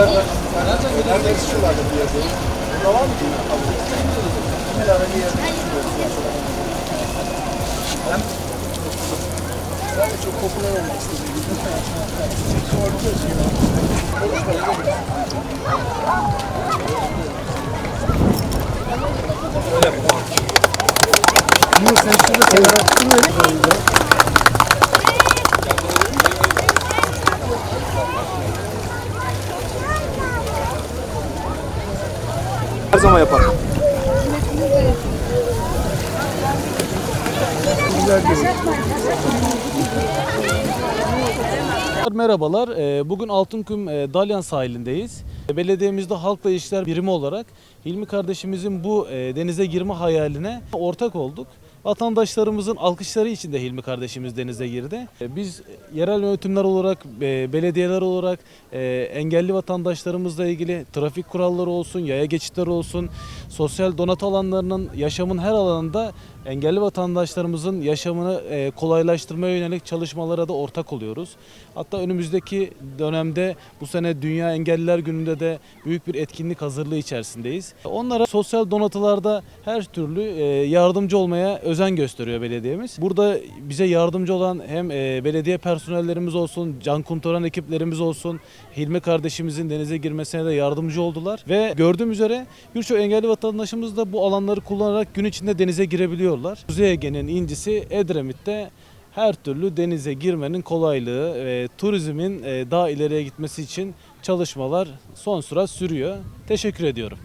Nerede sıçıyorlardı bir yerde? Burada var mı? Bir ara bir yerde Ben de çok popüler olmak istedim. Soracağız ya. Yunus sen şurada kenara tutun beni. Her zaman yapar. Merhabalar. Ee, Bugün Altınkum e, Dalyan sahilindeyiz. Belediyemizde halkla ilişkiler birimi olarak Hilmi kardeşimizin bu e, denize girme hayaline ortak olduk. Vatandaşlarımızın alkışları için de Hilmi kardeşimiz denize girdi. E, Biz yerel yönetimler olarak, e, belediyeler olarak e, engelli vatandaşlarımızla ilgili trafik kuralları olsun, yaya geçitleri olsun, sosyal donat alanlarının yaşamın her alanında engelli vatandaşlarımızın yaşamını e, kolaylaştırmaya yönelik çalışmalara da ortak oluyoruz. Hatta önümüzdeki dönemde bu sene Dünya Engelliler Günü'nde de büyük bir etkinlik hazırlığı içerisindeyiz. Onlara sosyal donatılarda her türlü e, yardımcı olmaya özen gösteriyor belediyemiz. Burada bize yardımcı olan hem e, belediye personellerimiz olsun, can kurtaran ekiplerimiz olsun, Hilmi kardeşimizin denize girmesine de yardımcı oldular. Ve gördüğüm üzere birçok engelli vatandaşımız da bu alanları kullanarak gün içinde denize girebiliyorlar. Kuzey Ege'nin incisi Edremit'te her türlü denize girmenin kolaylığı ve turizmin e, daha ileriye gitmesi için çalışmalar son sürat sürüyor. Teşekkür ediyorum.